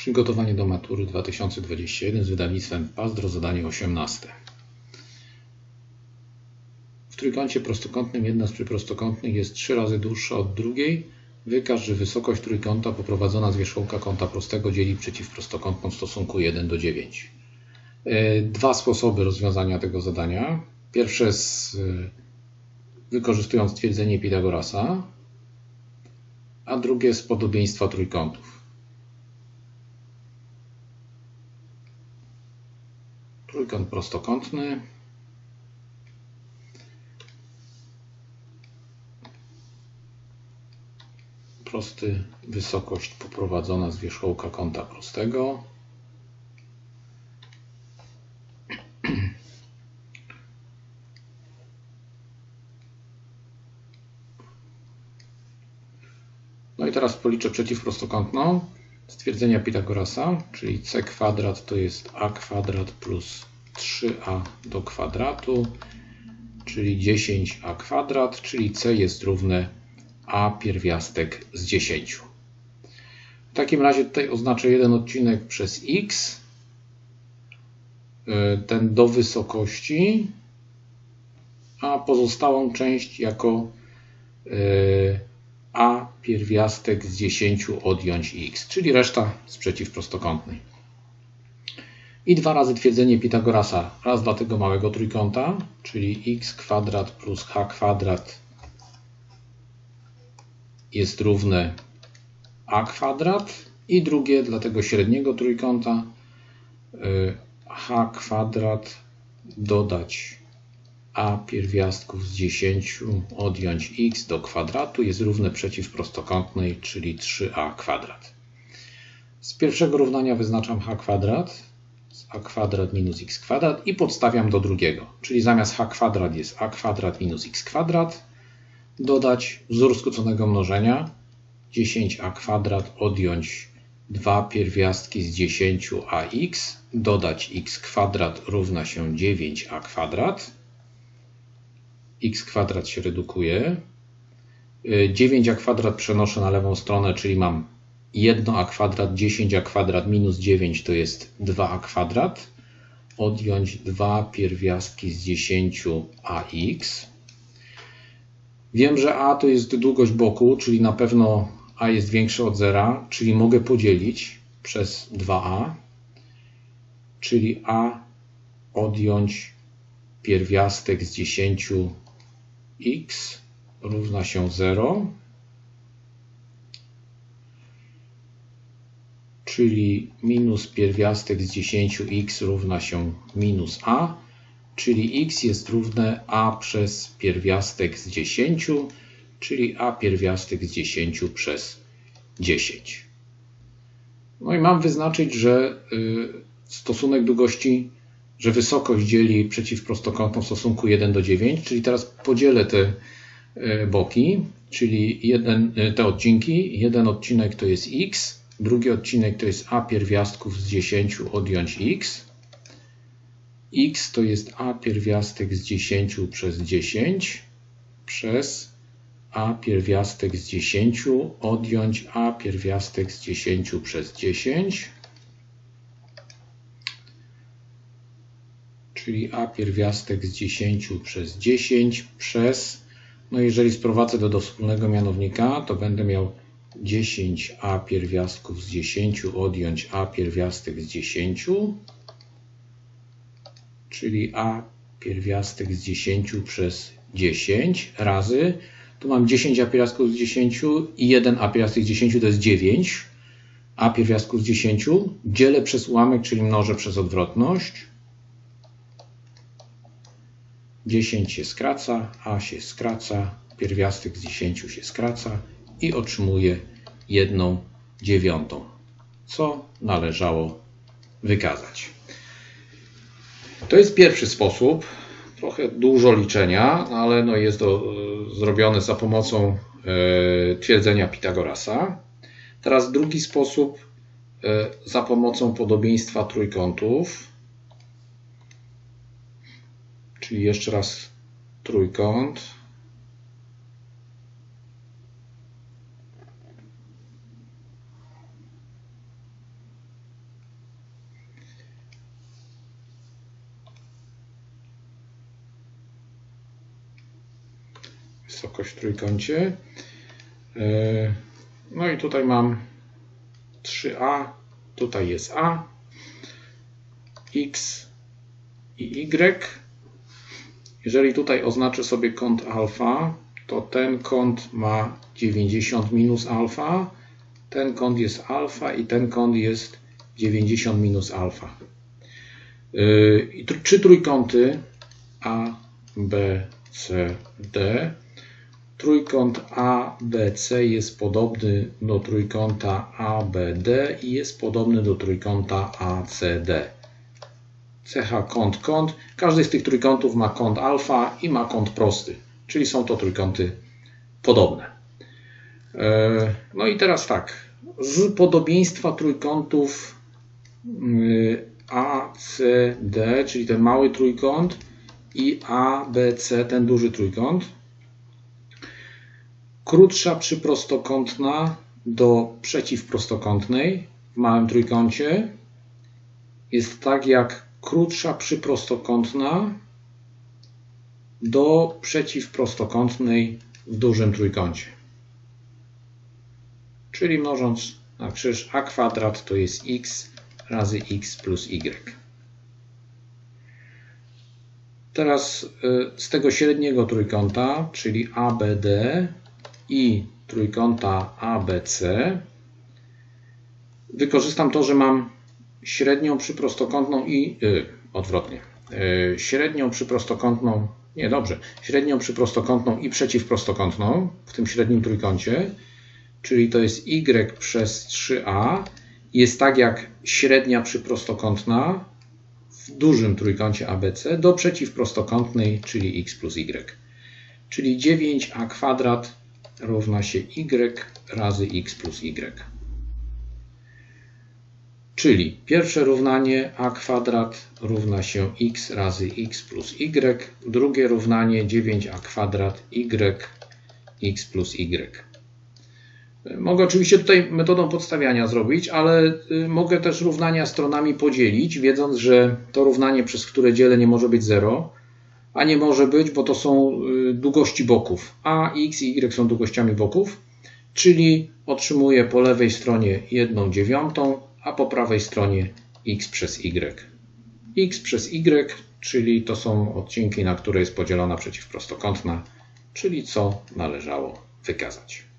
Przygotowanie do matury 2021 z wydawnictwem Pazdro, zadanie 18. W trójkącie prostokątnym jedna z przyprostokątnych jest trzy razy dłuższa od drugiej. Wykaż, że wysokość trójkąta poprowadzona z wierzchołka kąta prostego dzieli przeciwprostokątną w stosunku 1 do 9. E, Dwa sposoby rozwiązania tego zadania. Pierwsze z, e, wykorzystując stwierdzenie Pitagorasa, a drugie z podobieństwa trójkątów. Trójkąt prostokątny. Prosty, wysokość poprowadzona z wierzchołka kąta prostego. No i teraz policzę przeciwprostokątną stwierdzenia Pitagorasa, czyli c kwadrat to jest a kwadrat plus 3a do kwadratu, czyli 10a kwadrat, czyli c jest równe a pierwiastek z 10. W takim razie tutaj oznaczę jeden odcinek przez x, ten do wysokości, a pozostałą część jako a pierwiastek z 10 odjąć x, czyli reszta z przeciwprostokątnej. I dwa razy twierdzenie Pitagorasa, raz dla tego małego trójkąta, czyli x kwadrat plus h kwadrat jest równe a kwadrat i drugie dla tego średniego trójkąta h kwadrat dodać a pierwiastków z 10 odjąć x do kwadratu jest równe przeciwprostokątnej, czyli 3a kwadrat. Z pierwszego równania wyznaczam h kwadrat, a kwadrat minus x kwadrat i podstawiam do drugiego, czyli zamiast h kwadrat jest a kwadrat minus x kwadrat, dodać wzór skróconego mnożenia 10a kwadrat odjąć 2 pierwiastki z 10ax, dodać x kwadrat równa się 9a kwadrat, x kwadrat się redukuje. 9a kwadrat przenoszę na lewą stronę, czyli mam 1a kwadrat, 10a kwadrat minus 9 to jest 2a kwadrat. Odjąć 2 pierwiastki z 10ax. Wiem, że a to jest długość boku, czyli na pewno a jest większe od zera, czyli mogę podzielić przez 2a, czyli a odjąć pierwiastek z 10 x równa się 0, czyli minus pierwiastek z 10x równa się minus a, czyli x jest równe a przez pierwiastek z 10, czyli a pierwiastek z 10 przez 10. No i mam wyznaczyć, że stosunek długości że wysokość dzieli przeciwprostokątną w stosunku 1 do 9, czyli teraz podzielę te boki, czyli jeden, te odcinki. Jeden odcinek to jest x, drugi odcinek to jest a pierwiastków z 10 odjąć x. x to jest a pierwiastek z 10 przez 10 przez a pierwiastek z 10 odjąć a pierwiastek z 10 przez 10 czyli a pierwiastek z 10 przez 10 przez, no jeżeli sprowadzę do, do wspólnego mianownika, to będę miał 10a pierwiastków z 10 odjąć a pierwiastek z 10, czyli a pierwiastek z 10 przez 10 razy, tu mam 10 a pierwiastków z 10 i 1 a pierwiastek z 10 to jest 9, a pierwiastków z 10 dzielę przez ułamek, czyli mnożę przez odwrotność, 10 się skraca, a się skraca, pierwiastek z 10 się skraca i otrzymuję 1 dziewiątą, co należało wykazać. To jest pierwszy sposób, trochę dużo liczenia, ale no jest to zrobione za pomocą e, twierdzenia Pitagorasa. Teraz drugi sposób e, za pomocą podobieństwa trójkątów. Czyli jeszcze raz trójkąt. Wysokość w trójkącie. E, no i tutaj mam 3a, tutaj jest a, x i y. Jeżeli tutaj oznaczę sobie kąt alfa, to ten kąt ma 90 minus alfa, ten kąt jest alfa i ten kąt jest 90 minus alfa. Yy, trzy trójkąty A, B, C, D. Trójkąt ABC jest podobny do trójkąta ABD i jest podobny do trójkąta ACD. Cecha kąt, kąt. Każdy z tych trójkątów ma kąt alfa i ma kąt prosty, czyli są to trójkąty podobne. E, no i teraz tak, z podobieństwa trójkątów y, ACD, czyli ten mały trójkąt i ABC, ten duży trójkąt, krótsza przyprostokątna do przeciwprostokątnej w małym trójkącie jest tak jak krótsza przyprostokątna do przeciwprostokątnej w dużym trójkącie. Czyli mnożąc na krzyż a kwadrat to jest x razy x plus y. Teraz y, z tego średniego trójkąta, czyli ABD i trójkąta ABC, wykorzystam to, że mam średnią przyprostokątną i yy, odwrotnie. Yy, średnią przyprostokątną, nie dobrze, średnią przyprostokątną i przeciwprostokątną w tym średnim trójkącie, czyli to jest y przez 3a, jest tak jak średnia przyprostokątna w dużym trójkącie ABC do przeciwprostokątnej, czyli x plus y. Czyli 9a kwadrat równa się y razy x plus y. Czyli pierwsze równanie a kwadrat równa się x razy x plus y, drugie równanie 9a kwadrat y x plus y. Mogę oczywiście tutaj metodą podstawiania zrobić, ale y, mogę też równania stronami podzielić, wiedząc, że to równanie, przez które dzielę nie może być 0, a nie może być, bo to są y, długości boków. A, x i y są długościami boków, czyli otrzymuję po lewej stronie 1 dziewiątą, a po prawej stronie x przez y. x przez y, czyli to są odcinki, na które jest podzielona przeciwprostokątna, czyli co należało wykazać.